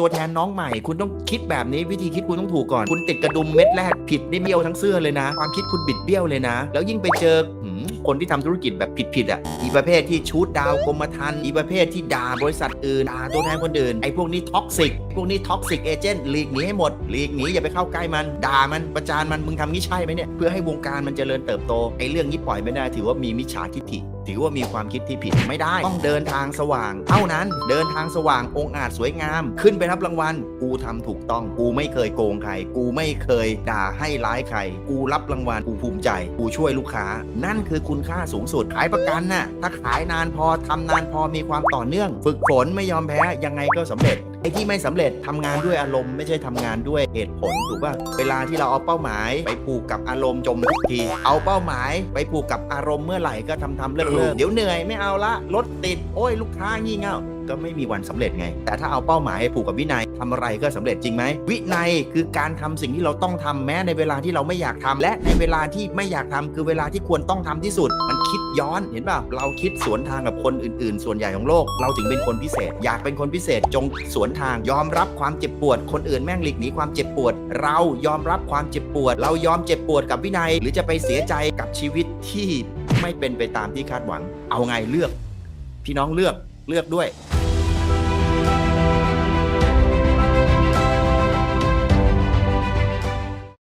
ตัวแทนน้องใหม่ คุณต้องคิดแบบนี้วิธีคิดคุณต้องถูกก่อน คุณติดกระดุมเม็ดแรกผิดนี่เบี้ยวทั้งเสื้อเลยนะ ความคิดคุณบิดเบี้ยวเลยนะ แล้วยิ่งไปเจอคนที่ทำธุรกิจแบบผิดๆอะอีประเภทที่ชูดดาวกรมธรรม์อีประเภทที่ด่าบริษัทอื่นด่าตัวแทนคนอื่นไอ้พวกนี้ท็อกซิกพวกนี้ท็อกซิกเอเจนต์หลีกหนีให้หมดหลีกหนีอย่าไปเข้าใกล้มันด่ามันประจานมันมึงทำงี้ใช่ไหมเนี่ยเพื่อให้วงการมันเจริญเติบโตไอ้เรื่องนี้ปล่อยไม่ได้ถือว่ามีมิจฉาทิฐิถือว่ามีความคิดที่ผิดไม่ได้ต้องเดินทางสว่าง เท่านั้นเดินทางสว่างองอาจสวยงามขึ้นไปรับรางวัล กูทำถูกต้อง กูไม่เคยโกงใคร กูไม่เคยด่าให้ร้ายใคร กูรับรางวัล กูภูมิใจ กูช่วยลูกค้า นั่นคือคุณค่าสูงสุด ขายประกันน่ะ ถ้าขายนานพอทำนานพอมีความต่อเนื่อง ฝึกฝนไม่ยอมแพ้ ยังไงก็สำเร็จไอ้ที่ไม่สำเร็จทำงานด้วยอารมณ์ไม่ใช่ทำงานด้วยเหตุผลถูกป่ะเวลาที่เราเอาเป้าหมายไปผูกกับอารมณ์จมทุกที เอาเป้าหมายไปผูกกับอารมณ์เมื่อไหร่ก็ทำทำเลิกเลิกเดี๋ยวเหนื่อยไม่เอาละรถติดโอ้ยลูกค้างี่เง่า ก็ไม่มีวันสำเร็จไง แต่ถ้าเอาเป้าหมายผูกกับวินัยทำอะไรก็สำเร็จจริงไหม วินัยคือการทำสิ่งที่เราต้องทำแม้ในเวลาที่เราไม่อยากทำและในเวลาที่ไม่อยากทำคือเวลาที่ควรต้องทำที่สุด มันคิดย้อนเห็นป่ะเราคิดสวนทางกับคนอื่น ๆ ส่วนใหญ่ของโลก เราถึงเป็นคนพิเศษ อยากเป็นคนพิเศษจงสวนทางยอมรับความเจ็บปวด คนอื่นแม่งหลีกหนีความเจ็บปวด เรายอมรับความเจ็บปวด เรายอมเจ็บปวดกับวินัย หรือจะไปเสียใจกับชีวิตที่ไม่เป็นไปตามที่คาดหวัง เอาไงเลือก พี่น้องเลือกเลือกด้วย